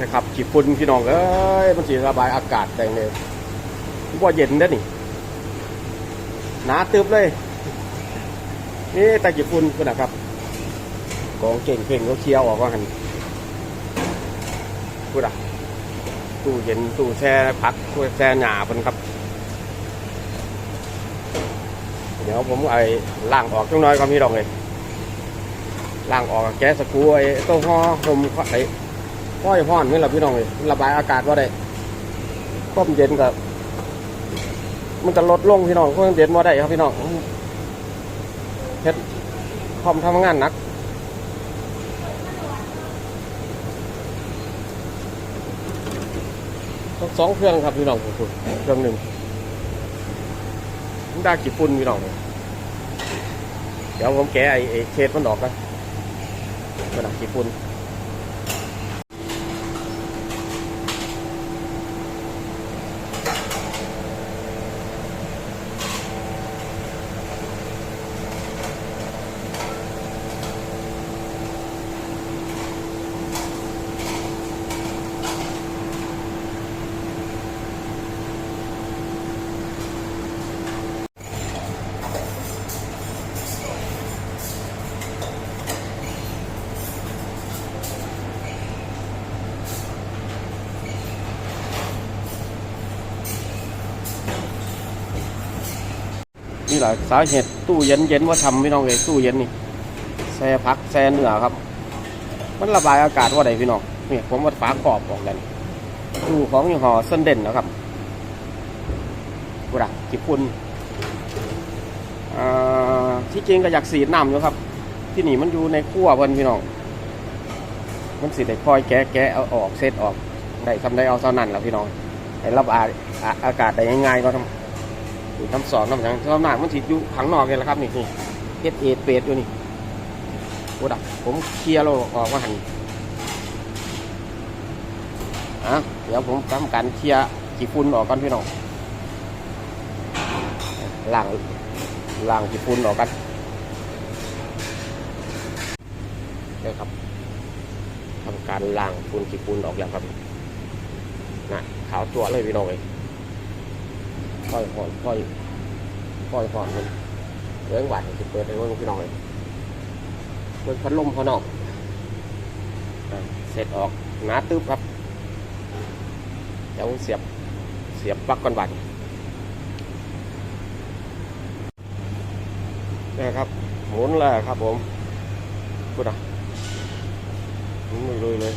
นะครับขี้ฝุ่นพี่น้องเอ้ยมันสิระบายอากาศได้เลยว่าเย็นได้นี่หนาตึบเลย นี่แต่ขี้ฝุ่นคุณนะครับกองเก่งเพ่งเขาเคลียร์ออกว่าหันพูดอะตู้เย็นตู้แช่พักตู้แช่หนาเป็นครับ เดี๋ยวผมไอ้ล่างออกจังน้อยก็มีดอกเลยล่างออกแก๊สกูไอ้โต้ห่อผมไอ้ ห้อยห้อนนี่แหละพี่น้องเลยระบายอากาศว่าได้ต้มเย็นกับมันจะลดลงพี่น้องต้มเย็นว่าได้ครับพี่น้องเฮ็ดคอมทำงานหนักต้องสองเครื่องครับพี่น้องผมพูดเครื่องหนึ่งมันได้กี่ปุ่นพี่น้องเดี๋ยวผมแกะไอ้ไอ้เชดมันออกกันมันได้กี่ปุ่น นี่แหละสาเหตุตู้เย็นเย็นว่าทำพี่น้องเลยตู้เย็นนี่แช่พักแช่เนื้อครับ มันระบายอากาศว่าไดพี่น้องนี่ผมวัดฝาขอบออกแล้วนี่ตู้ของยี่ห้อเส้นเด่นนะครับกูดักจิปุ่นที่จริงก็อยากสีน้ำอยู่ครับ ที่นี่มันอยู่ในขั้วเพิ่นพี่น้องมันสิได้คอยแกะแกะเอาออกเซตออกได้ทำได้เอาเท่านั้นแหละพี่น้องให้ระบายอะอากาศได้ง่ายๆก็ทำ อยู่ทำสอนทำอย่างทำหนักมันติดอยู่ขังนอกเลยละครับ นี่นี่เฮ็ดเอเปรตอยู่นี่โอ้ดักผมเคลียร์เราออกมาหันอะเดี๋ยวผมทำการเคลียร์ขี้ฝุ่นออกก่อนพี่น้องล้างล้างขี้ฝุ่นออกกันเดี๋ยวครับทำการล้างฝุ่นขี้ฝุ่นออกแล้วครับน่ะขาวตัวเลยพี่น้องเลย ค่อยค่อยค่อยค่อยค่อยมันเรื่องหวานจะเปิดในวันพี่น้องเลยเปิดพัดลมเขานอกอะเสร็จออกหนาตึ๊บครับเดี๋ยวเสียบเสียบปลั๊กก่อนบัดนี่ครับหมุนเลยครับผมพูดอะหมุนเลยเลย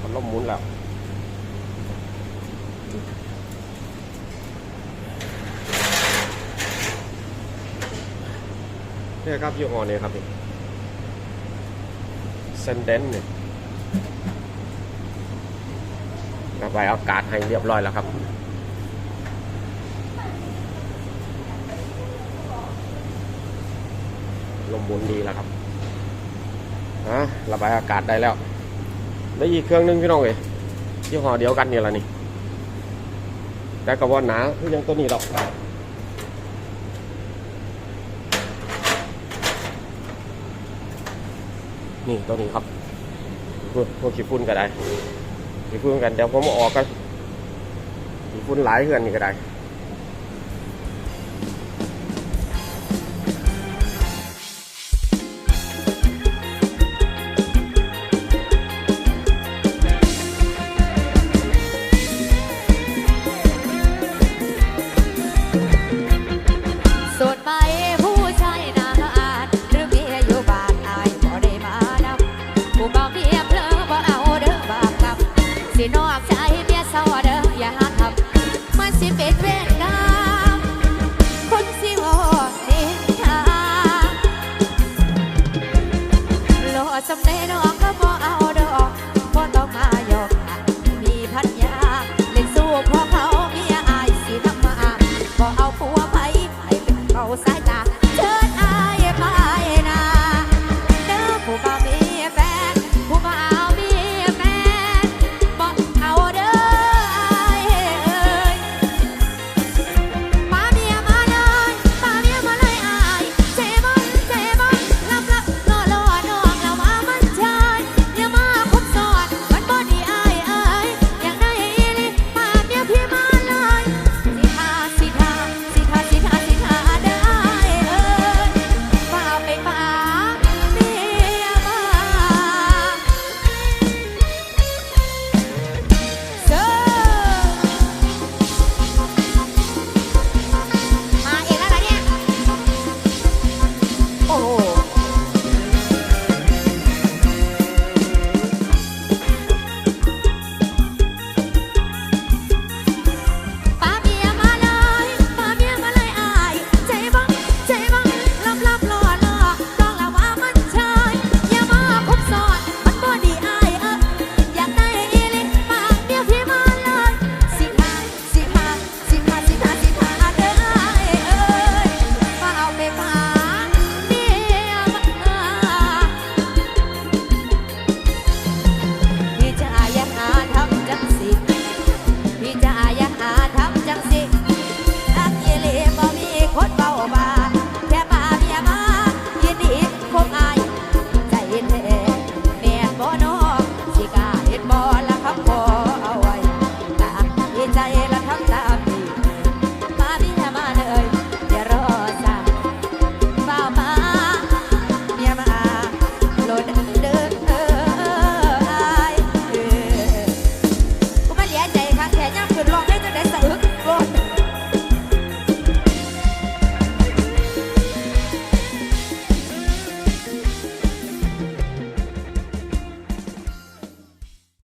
พัดลมหมุนแล้ว เนี่ยครับยี่ห้อนี้ครับนี่เซนเดนเนี่ยระบายอากาศให้เรียบร้อยแล้วครับลมหมุนดีแล้วครับฮะระบายอากาศได้แล้ว แล้วอีกเครื่องนึงพี่น้องเอ้ยยี่ห้อเดียวกันนี่แหละนี่ แต่ก็ว่าหนาคือยังตัวนี้หรอก นี่ตัวนี้ครับพวกขี้ฝุ่นก็ได้ขี้ฝุ่นกันเดี๋ยวผมออกกันขี้ฝุ่นหลายเหือนนี่ก็ได้ สินอกใจเมียเศร้าเด้